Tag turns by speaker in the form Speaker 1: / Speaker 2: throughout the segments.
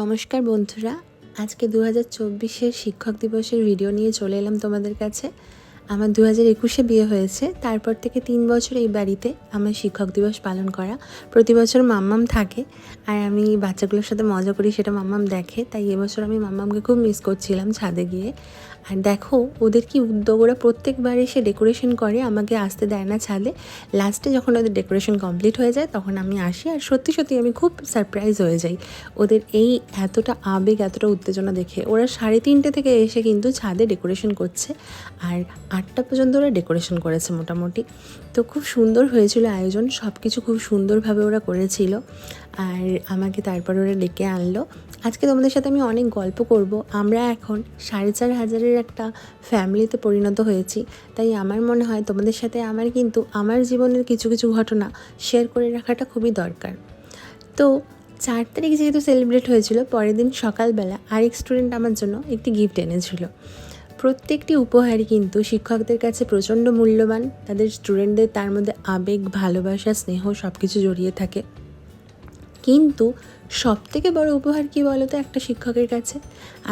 Speaker 1: নমস্কার বন্ধুরা, আজকে দু হাজার চব্বিশের শিক্ষক দিবসের ভিডিও নিয়ে চলে এলাম তোমাদের কাছে। আমার দু হাজার একুশে বিয়ে হয়েছে, তারপর থেকে তিন বছর এই বাড়িতে আমার শিক্ষক দিবস পালন করা। প্রতি বছর মাম্মাম থাকে, আর আমি বাচ্চাগুলোর সাথে মজা করি, সেটা মাম্মাম দেখে। তাই এবছর আমি মাম্মামকে খুব মিস করছিলাম ছাদে গিয়ে। আর দেখো, ওদের কি উদ্যোগ? ওরা প্রত্যেকবার এসে ডেকোরেশন করে, আমাকে আসতে দেয় না ছাদে। লাস্টে যখন ওদের ডেকোরেশন কমপ্লিট হয়ে যায়, তখন আমি আসি। আর সত্যি সত্যি আমি খুব সারপ্রাইজ হয়ে যাই। ওদের এই এতটা আবেগ, এতটা উত্তেজনা দেখে। ওরা সাড়ে তিনটে থেকে এসে কিন্তু ছাদে ডেকোরেশন করছে। আর আটটা পর্যন্ত ওরা ডেকোরেশন করেছে মোটামুটি। তো খুব সুন্দর হয়েছিল আয়োজন। সব কিছু খুব সুন্দরভাবে ওরা করেছিল। আর আমাকে তারপর ওরা ডেকে আনলো। আজকে তোমাদের সাথে আমি অনেক গল্প করব। আমরা এখন সাড়ে চার হাজারের একটা ফ্যামিলিতে পরিণত হয়েছি। তাই আমার মনে হয় তোমাদের সাথে আমার কিন্তু আমার জীবনের কিছু কিছু ঘটনা শেয়ার করে রাখাটা খুবই দরকার। তো চার তারিখ যেহেতু সেলিব্রেট হয়েছিল, পরের দিন সকালবেলা আরেক স্টুডেন্ট আমার জন্য একটি গিফট এনেছিল। প্রত্যেকটি উপহারই কিন্তু শিক্ষকদের কাছে প্রচণ্ড মূল্যবান। তাদের স্টুডেন্টদের তার মধ্যে আবেগ, ভালোবাসা, স্নেহ সব কিছু জড়িয়ে থাকে। কিন্তু সব থেকে বড় উপহার কী বলো তো একটা শিক্ষকের কাছে?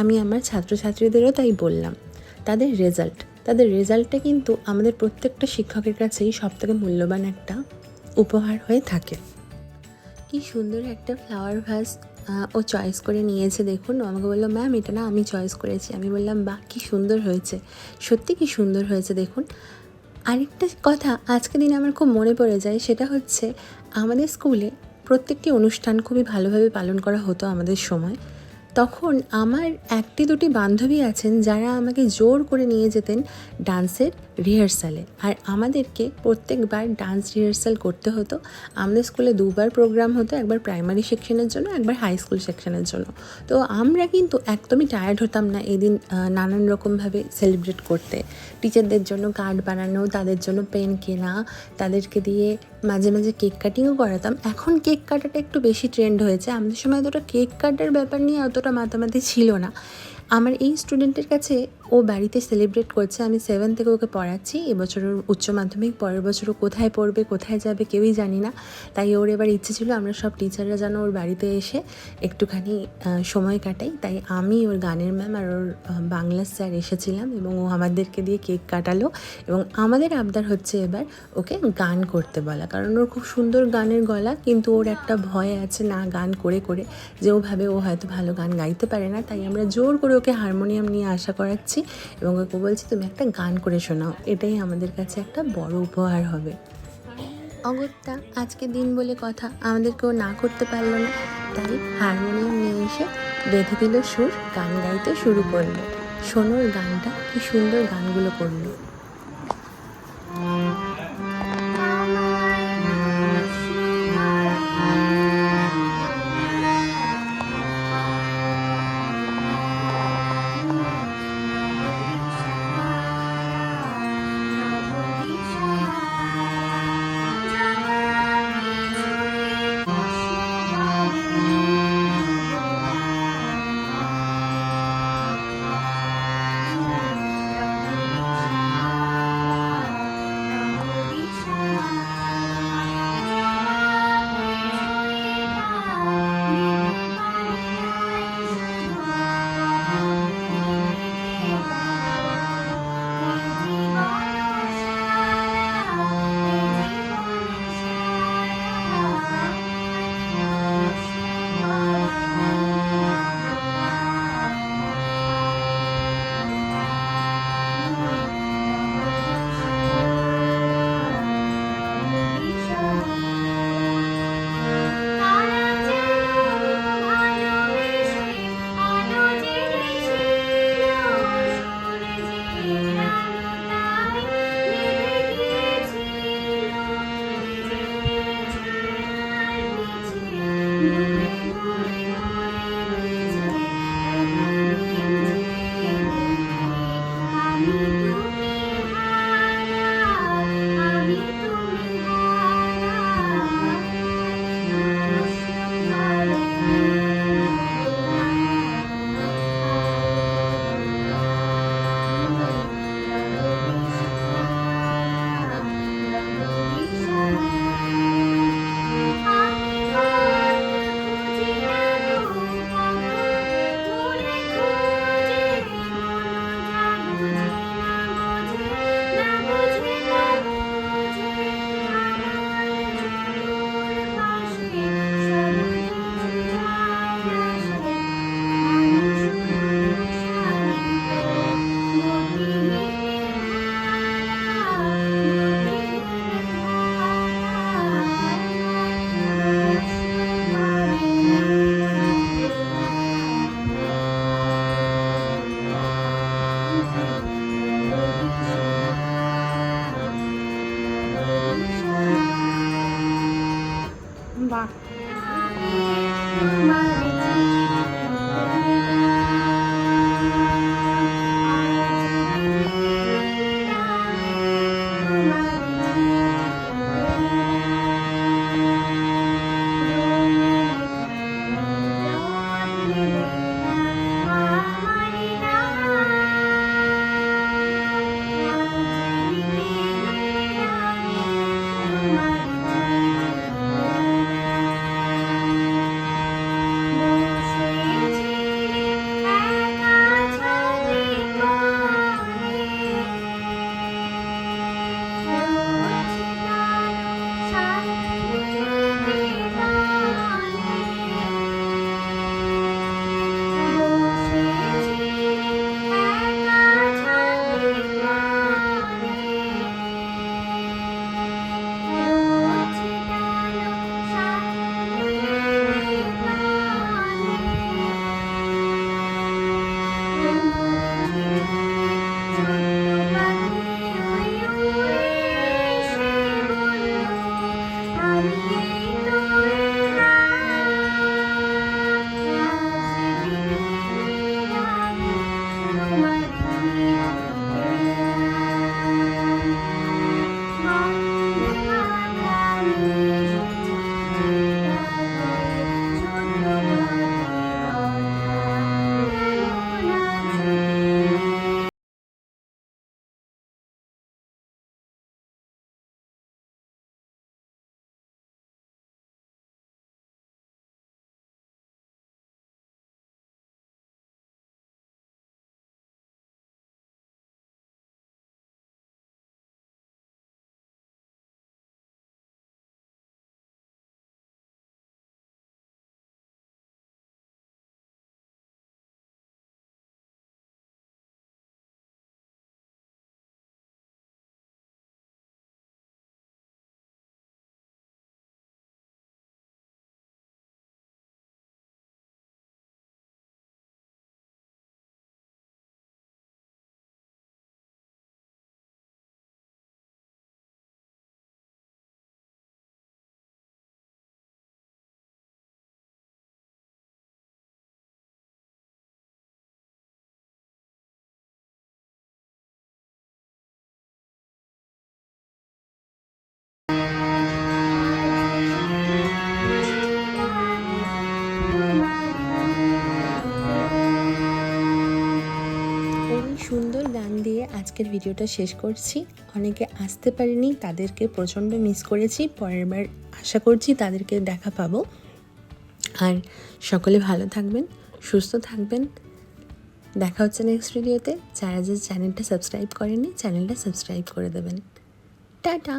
Speaker 1: আমি আমার ছাত্রছাত্রীদেরও তাই বললাম। তাদের রেজাল্ট তাদের রেজাল্টটা কিন্তু আমাদের প্রত্যেকটা শিক্ষকের কাছেই সব থেকে মূল্যবান একটা উপহার হয়ে থাকে। কি সুন্দর একটা ফ্লাওয়ার ভাস ও চয়েস করে নিয়েছে। দেখুন আমাকে বলল ম্যাম এটা না, আমি চয়েস করেছি। আমি বললাম বা কি সুন্দর হয়েছে। সত্যি কি সুন্দর হয়েছে, দেখুন। আরেকটা কথা আজকে দিনে আমার খুব মনে পড়ে যায়, সেটা হচ্ছে আমাদের স্কুলে প্রত্যেকটি অনুষ্ঠান খুবই ভালোভাবে পালন করা হতো আমাদের সময়। তখন আমার একটি দুটি বান্ধবী আছেন যারা আমাকে জোর করে নিয়ে যেতেন ডান্সের রিহার্সালে। আর আমাদেরকে প্রত্যেকবার ডান্স রিহার্সাল করতে হতো। আমাদের স্কুলে দুবার প্রোগ্রাম হতো, একবার প্রাইমারি সেকশনের জন্য, একবার হাই স্কুল সেকশনের জন্য। তো আমরা কিন্তু একদমই টায়ার্ড হতাম না এদিন নানান রকমভাবে সেলিব্রেট করতে। টিচারদের জন্য কার্ড বানানো, তাদের জন্য পেন কেনা, তাদেরকে দিয়ে মাঝে মাঝে কেক কাটিংও করাতাম। এখন কেক কাটাটা একটু বেশি ট্রেন্ড হয়েছে। আমাদের সময় অতটা কেক কাটার ব্যাপার নিয়ে অতটা মাতামাতি ছিল না। আমার এই স্টুডেন্টের কাছে ও বাড়িতে সেলিব্রেট করছে, আমি সেভেন থেকে ওকে পড়াচ্ছি। এবছর উচ্চ মাধ্যমিক, পরের বছর ও কোথায় পড়বে, কোথায় যাবে কেউই জানি না। তাই ওর এবার ইচ্ছে ছিল আমরা সব টিচাররা যেন ওর বাড়িতে এসে একটুখানি সময় কাটাই। তাই আমি ওর গানের ম্যাম আর ওর বাংলা স্যার এসেছিলাম এবং ও আমাদেরকে দিয়ে কেক কাটালো এবং আমাদের আবদার হচ্ছে এবার ওকে গান করতে বলা। কারণ ওর খুব সুন্দর গানের গলা, কিন্তু ওর একটা ভয় আছে না গান করে করে যে ওভাবে ও হয়তো ভালো গান গাইতে পারে না। তাই আমরা জোর করে ওকে হারমোনিয়াম নিয়ে আশা করাচ্ছি। এবং ওকে বলছি, তুমি একটা গান করে শোনাও, এটাই আমাদের কাছে একটা বড় উপহার হবে। অগত্যা, আজকে দিন বলে কথা, আমাদের কেউ না করতে পারল না। তাই হারমোনিয়াম নিয়ে এসে বেঁধে দিল সুর, গান গাইতে শুরু করল। শোনোর গানটা কি সুন্দর গানগুলো করল। Thank you. Amen. আজকের ভিডিওটা শেষ করছি। অনেকে আসতে পারেনি, তাদেরকে প্রচণ্ড মিস করেছি। পরের বার আশা করছি তাদেরকে দেখা পাবো। আর সকলে ভালো থাকবেন, সুস্থ থাকবেন। দেখা হচ্ছে নেক্সট ভিডিওতে যারা যে চ্যানেলটা সাবস্ক্রাইব করেনি চ্যানেলটা সাবস্ক্রাইব করে দেবেন। টাটা!